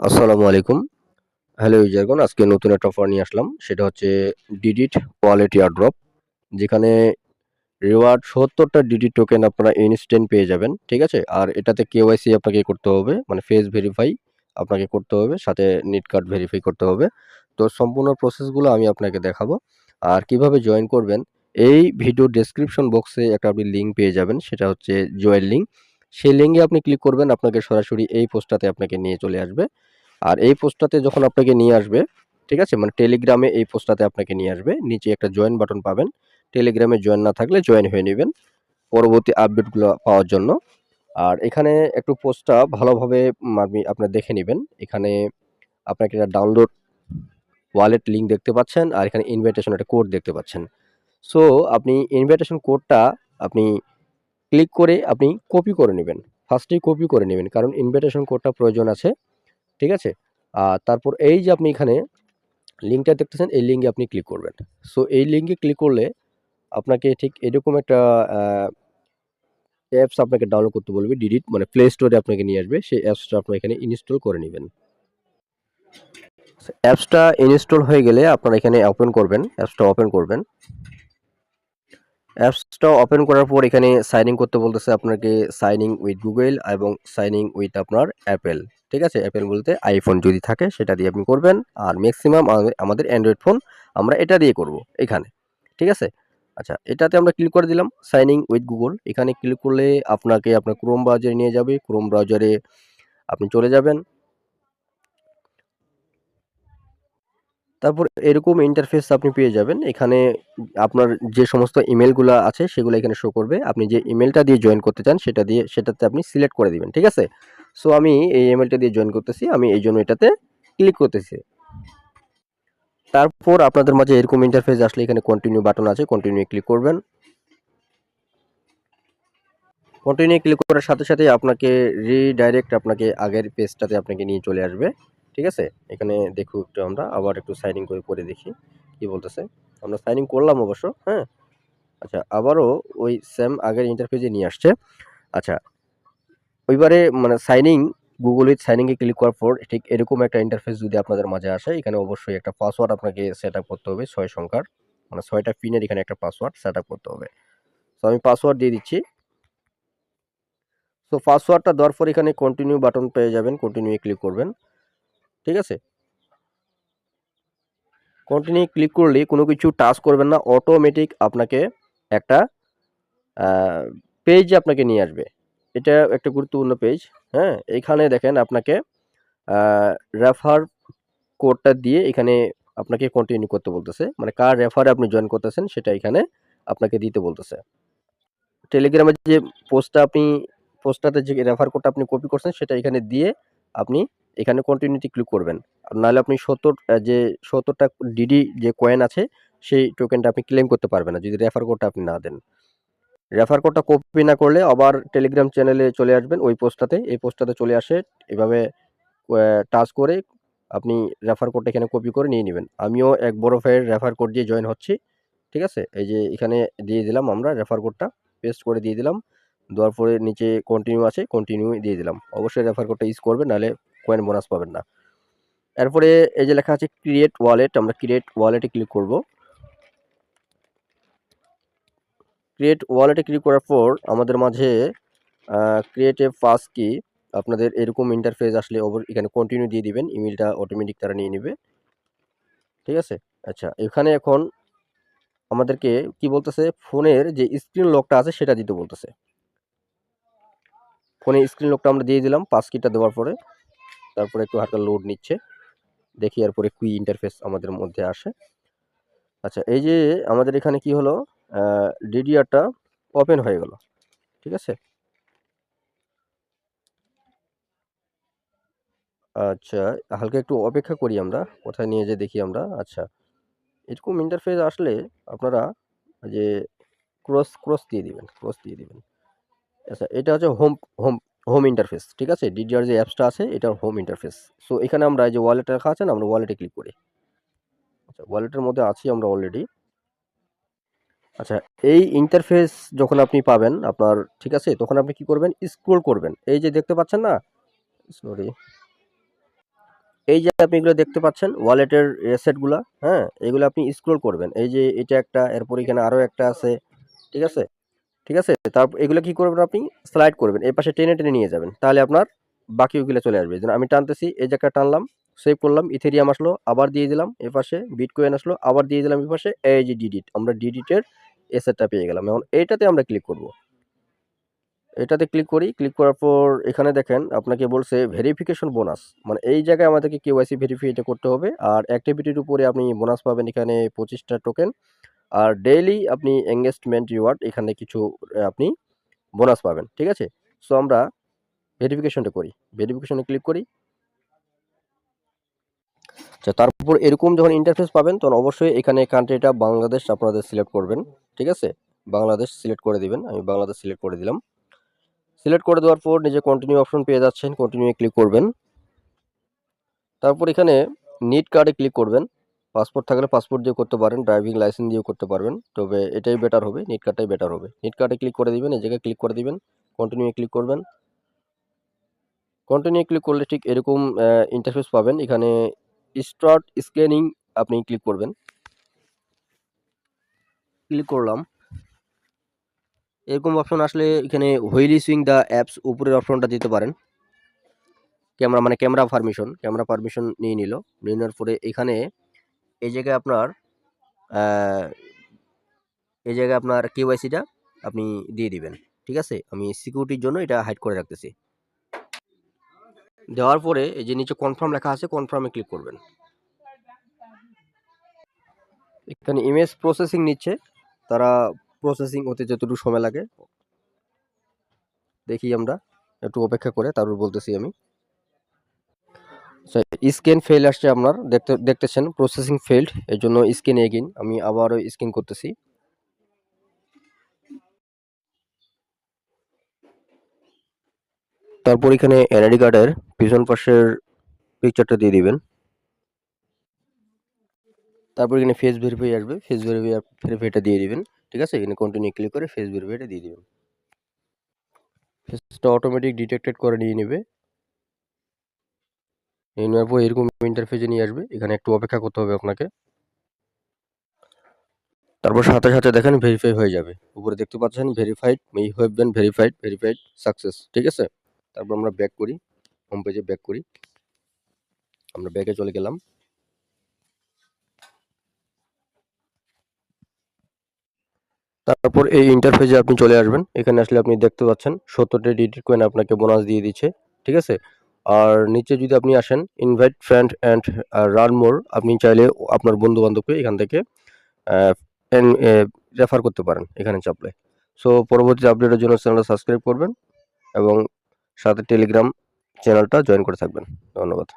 আসসালামু আলাইকুম। হ্যালো ইউজারগণ আজকে নতুন একটা অফার নিয়ে আসলাম। সেটা হচ্ছে ডিডিট ওয়ালেট এয়ারড্রপ। যেখানে রিওয়ার্ড ৭০ টা ডিডি টোকেন আপনারা ইনস্ট্যান্ট পেয়ে যাবেন। ঠিক আছে? আর এটাতে কেওয়াইসি আপনাকে করতে হবে। মানে ফেস ভেরিফাই আপনাকে করতে হবে। সাথে নেট কার্ড ভেরিফাই করতে হবে। তো সম্পূর্ণ প্রসেসগুলো আমি আপনাকে দেখাবো। আর কীভাবে জয়েন করবেন, এই ভিডিও ডেসক্রিপশন বক্সে একটা আপনি লিঙ্ক পেয়ে যাবেন। সেটা হচ্ছে জয়েন লিঙ্ক। সেই লিঙ্কে আপনি ক্লিক করবেন আপনাকে সরাসরি এই পোস্টটাতে আপনাকে নিয়ে চলে আসবে। আর এই পোস্টটাতে যখন আপনাকে নিয়ে আসবে, ঠিক আছে? মানে টেলিগ্রামে এই পোস্টটাতে আপনাকে নিয়ে আসবে। নিচে একটা জয়েন বাটন পাবেন। টেলিগ্রামে জয়েন না থাকলে জয়েন হয়ে নেবেন পরবর্তী আপডেটগুলো পাওয়ার জন্য। আর এখানে একটু পোস্টটা ভালোভাবে আপনি আপনারা দেখে নেবেন এখানে আপনাকে একটা ডাউনলোড ওয়ালেট লিঙ্ক দেখতে পাচ্ছেন। আর এখানে ইনভাইটেশন একটা কোড দেখতে পাচ্ছেন। সো আপনি ইনভাইটেশন কোডটা আপনি ক্লিক করে আপনি কপি করে নেবেন ফার্স্টেই কপি করে নেবেন, কারণ ইনভাইটেশন কোডটা প্রয়োজন আছে। ঠিক আছে? আর তারপর এই যে আপনি এখানে লিঙ্কটা দেখতেছেন, এই লিঙ্কে আপনি ক্লিক করবেন। সো এই লিঙ্কে ক্লিক করলে আপনাকে ঠিক এরকম একটা অ্যাপস আপনাকে ডাউনলোড করতে বলবে ডিডিট মানে প্লে স্টোরে আপনাকে নিয়ে আসবে। সেই অ্যাপসটা আপনারা এখানে ইনস্টল করে নেবেন অ্যাপসটা ইনস্টল হয়ে গেলে আপনারা এখানে ওপেন করবেন। অ্যাপসটা ওপেন করবেন। অ্যাপসটা ওপেন করার পর এখানে সাইন ইন করতে বলতেছে আপনাকে সাইন ইন উইথ গুগল এবং সাইন ইন উইথ আপনার অ্যাপেল। ঠিক আছে? অ্যাপেল বলতে আইফোন যদি থাকে সেটা দিয়ে আপনি করবেন। আর ম্যাক্সিমাম আমাদের অ্যান্ড্রয়েড ফোন আমরা এটা দিয়ে করব এখানে। ঠিক আছে? আচ্ছা এটাতে আমরা ক্লিক করে দিলাম সাইন ইন উইথ গুগল। এখানে ক্লিক করলে আপনাকে আপনার ক্রোম ব্রাউজারে নিয়ে যাবে। ক্রোম ব্রাউজারে আপনি চলে যাবেন। তারপর এরকম ইন্টারফেস আপনি পেয়ে যাবেন। এখানে আপনার যে সমস্ত ইমেইলগুলা আছে সেগুলো এখানে শো করবে। আপনি যে ইমেলটা দিয়ে জয়েন করতে চান সেটা দিয়ে সেটাতে আপনি সিলেক্ট করে দিবেন। ঠিক আছে? সো আমি এই ইমেলটা দিয়ে জয়েন করতেছি। আমি এই জন্য এটাতে ক্লিক করতেছি। তারপর আপনাদের মাঝে এরকম ইন্টারফেস আসলে এখানে কন্টিনিউ বাটন আছে। কন্টিনিউ ক্লিক করবেন। কন্টিনিউ ক্লিক করার সাথে, সাথেই আপনাকে রিডাইরেক্ট আপনাকে আগের পেজটাতে আপনাকে নিয়ে চলে আসবে। ঠিক আছে? এখানে দেখুক একটু আমরা আবার একটু সাইনিং ইন করে পড়ে দেখি কি বলতেছে। আমরা সাইনিং করলাম অবশ্য, হ্যাঁ? আচ্ছা আবারও ওই সেম আগের ইন্টারফেসে নিয়ে আসছে। আচ্ছা ওইবারে মানে signing in Google with sign in A click করার পর ঠিক এরকম একটা ইন্টারফেস যদি আপনাদের মাঝে আসে এখানে অবশ্যই একটা পাসওয়ার্ড আপনাকে সেটআপ করতে হবে ছয় সংখ্যার। মানে ছয়টা পিনের এখানে একটা পাসওয়ার্ড সেটআপ করতে হবে। সো আমি পাসওয়ার্ড দিয়ে দিচ্ছি। সো পাসওয়ার্ডটা দেওয়ার পর এখানে কন্টিনিউ বাটন পেয়ে যাবেন। কন্টিনিউ এ ক্লিক করবেন। ঠিক আছে? কন্টিনিউ ক্লিক করলে কোনো কিছু টাচ করবেন না। অটোমেটিক আপনাকে একটা পেজ আপনাকে নিয়ে আসবে। এটা একটা গুরুত্বপূর্ণ পেজ। হ্যাঁ? এখানে দেখেন আপনাকে রেফার কোডটা দিয়ে এখানে আপনাকে কন্টিনিউ করতে বলতেছে। মানে কার রেফারে আপনি জয়েন করতেছেন সেটা এখানে আপনাকে দিতে বলতেছে। টেলিগ্রামের যে পোস্টটা আপনি পোস্টটাতে যে রেফার কোডটা আপনি কপি করছেন সেটা এখানে দিয়ে আপনি এখানে কন্টিনিউতে ক্লিক করবেন। আর নাহলে আপনি সত্তর যে সত্তরটা ডিডি যে কয়েন আছে, সেই টোকেনটা আপনি ক্লেম করতে পারবেন না, যদি রেফার কোডটা আপনি না দেন। রেফার কোডটা কপি না করলে আবার টেলিগ্রাম চ্যানেলে চলে আসবেন, ওই পোস্টটাতে। এই পোস্টটাতে চলে আসে, এভাবে টাচ করে আপনি রেফার কোডটা এখানে কপি করে নিয়ে নেবেন আমিও এক বড় ভাইয়ের রেফার কোড দিয়ে জয়েন হচ্ছি। ঠিক আছে? এই যে এখানে দিয়ে দিলাম আমরা রেফার কোডটা পেস্ট করে দিয়ে দিলাম। দেওয়ার পরে নিচে কন্টিনিউ আছে কন্টিনিউ দিয়ে দিলাম। অবশ্যই রেফার কোডটা ইউজ করবে নাহলে কয়েন বোনাস পাবেন না। এরপরে এই যে লেখা আছে ক্রিয়েট ওয়ালেট আমরা ক্রিয়েট ওয়ালেটে ক্লিক করব। ক্রিয়েট ওয়ালেটে ক্লিক করার পর আমাদের মাঝে ক্রিয়েট এ পাস কি আপনাদের এরকম ইন্টারফেস আসলে অব এখানে কন্টিনিউ দিয়ে দিবেন। ইমেলটা অটোমেটিক তারা নিয়ে নেবে ঠিক আছে? আচ্ছা এখানে এখন আমাদেরকে কি বলতেছে ফোনের যে স্ক্রিন লকটা আছে সেটা দিতে বলতেছে। ফোনে স্ক্রিন লকটা আমরা দিয়ে দিলাম পাস কিটা দেওয়ার পরে। তারপরে একটু হালকা লোড নিচ্ছে। দেখি এরপরে কুই ইন্টারফেস আমাদের মধ্যে আসে। আচ্ছা এই যে আমাদের এখানে কি হলো ডিডিআরটা ওপেন হয়ে গেল। ঠিক আছে? আচ্ছা হালকা একটু অপেক্ষা করি আমরা। কোথায় নিয়ে যেয়ে দেখি আমরা। আচ্ছা এরকম ইন্টারফেস আসলে আপনারা যে ক্রস ক্রস দিয়ে দিবেন ক্রস দিয়ে দিবেন। আচ্ছা এটা হচ্ছে হোম হোম হোম ইন্টারফেস। ঠিক আছে? ডিডিআর যে অ্যাপসটা আছে এটার হোম ইন্টারফেস। সো এখানে আমরা যে ওয়ালেট রাখা আছে না, আমরা ওয়ালেটে ক্লিক করি। আচ্ছা ওয়ালেটের মধ্যে আছি আমরা অলরেডি। আচ্ছা এই ইন্টারফেস যখন আপনি পাবেন আপনার, ঠিক আছে? তখন আপনি কি করবেন স্ক্রোল করবেন। এই যে দেখতে পাচ্ছেন না? সরি। এই যে আপনি এগুলো দেখতে পাচ্ছেন ওয়ালেটের রেসেটগুলা হ্যাঁ এগুলো আপনি স্ক্রোল করবেন এই যে এটা একটা, এরপর এখানে আরও একটা আছে, ঠিক আছে ঠিক আছে? তারপর এগুলো কি করবেন আপনি? স্লাইড করবেন। এই পাশে টেনে টেনে নিয়ে যাবেন। তাহলে আপনার বাকি ওইগুলো চলে আসবে। যেন আমি টানতেছি, এই জায়গায় টানলাম সেভ করলাম ইথেরিয়াম আসলো, আবার দিয়ে দিলাম, এ পাশে বিটকয়েন আসলো, আবার দিয়ে দিলাম এই পাশে, এই যে ডিডিট আমরা ডিডিটের এসেটটা পেয়ে গেলাম। এখন এইটাতে আমরা ক্লিক করব। এটাতে ক্লিক করি। ক্লিক করার পর এখানে দেখেন, আপনাকে বলছে ভেরিফিকেশন বোনাস মানে এই জায়গায় আমাদেরকে কেওয়াইসি ভেরিফাই এটা করতে হবে। আর অ্যাক্টিভিটির উপরে আপনি বোনাস পাবেন এখানে পঁচিশটা টোকেন আর ডেইলি আপনি এঙ্গেজমেন্ট রিওয়ার্ড এখানে কিছু আপনি বোনাস পাবেন, ঠিক আছে? সো আমরা ভেরিফিকেশনটা করি। ভেরিফিকেশনে ক্লিক করি। আচ্ছা তারপর এরকম যখন ইন্টারফেস পাবেন, তখন অবশ্যই এখানে কান্ট্রিটা বাংলাদেশ আপনাদের সিলেক্ট করবেন, ঠিক আছে? বাংলাদেশ সিলেক্ট করে দিবেন, আমি বাংলাদেশ সিলেক্ট করে দিলাম। সিলেক্ট করে দেওয়ার পর নিজে কন্টিনিউ অপশন পেয়ে যাচ্ছেন কন্টিনিউ ক্লিক করবেন। তারপর এখানে নিট কার্ডে ক্লিক করবেন। পাসপোর্ট থাকলে পাসপোর্ট দিয়ে করতে পারেন, ড্রাইভিং লাইসেন্স দিয়েও করতে পারবেন। তবে এটাই বেটার হবে নিট কার্ডটাই বেটার হবে। নিট কার্ডে ক্লিক করে দেবেন এই জায়গায় ক্লিক করে দিবেন কন্টিনিউ ক্লিক করবেন। কন্টিনিউ ক্লিক করলে ঠিক এরকম ইন্টারফেস পাবেন। এখানে স্টার্ট স্ক্যানিং আপনি ক্লিক করবেন। ক্লিক করলাম। এরকম অপশন আসলে এখানে হুইলি সুইং দ্য অ্যাপস উপরের অপশনটা দিতে পারেন। ক্যামেরা মানে ক্যামেরা পারমিশন ক্যামেরা পারমিশন নিয়ে নিল। নিয়ে নেওয়ার পরে এখানে এই জায়গায় আপনার এই জায়গায় আপনার কেওয়াইসিটা আপনি দিয়ে দিবেন, ঠিক আছে? আমি সিকিউরিটির জন্য এটা হাইড করে রাখতেছি। দেওয়ার পরে এই যে নিচে কনফার্ম লেখা আছে, কনফার্মে ক্লিক করবেন। এখানে ইমেজ প্রসেসিং নিচ্ছে, তারা প্রসেসিং হতে যতটুকু সময় লাগে। দেখি আমরা, একটু অপেক্ষা করে, তারপর বলতেছি আমি। স্ক্যান ফেল আসছে আপনার, দেখতে, দেখতেছেন প্রসেসিং ফেল্ড এর জন্য স্ক্যান এগিন আমি আবারও স্ক্যান করতেছি। তারপর এখানে এনআইডি কার্ডের পিছন পাশের পিকচারটা দিয়ে দিবেন। তারপর এখানে ফেস ভেরিফাই আসবে ফেস ভেরিফাই ভেরিফাইটা দিয়ে দিবেন, ঠিক আছে? এখানে কন্টিনিউ ক্লিক করে ফেস ভেরিফাইটা দিয়ে দিবেন। ফেসটা অটোমেটিক ডিটেক্টেড করে নিয়ে নেবে। এই নেওয়ার এরকম ইন্টারফেসে নিয়ে আসবে। এখানে একটু অপেক্ষা করতে হবে আপনাকে। তারপর সাথে সাথে দেখেন ভেরিফাই হয়ে যাবে। উপরে দেখতে পাচ্ছেন verified may have been verified verified success ঠিক আছে? তারপর আমরা ব্যাক করি হোম পেজে ব্যাক করি। আমরা ব্যাকে চলে গেলাম। তারপর এই ইন্টারফেসে আপনি চলে আসবেন। এখানে আসলে আপনি দেখতে পাচ্ছেন সত্তরটা ডিডিট কয়েন আপনাকে বোনাস দিয়ে দিচ্ছে, ঠিক আছে? আর নিচে যদি আপনি আসেন invite friend and earn more আপনি চাইলে আপনার বন্ধু বান্ধবকে এখান থেকে রেফার করতে পারেন এখানে চাপলে। সো পরবর্তী আপডেটের জন্য চ্যানেলটা সাবস্ক্রাইব করবেন এবং সাথে টেলিগ্রাম চ্যানেলটা জয়েন করে থাকবেন। ধন্যবাদ।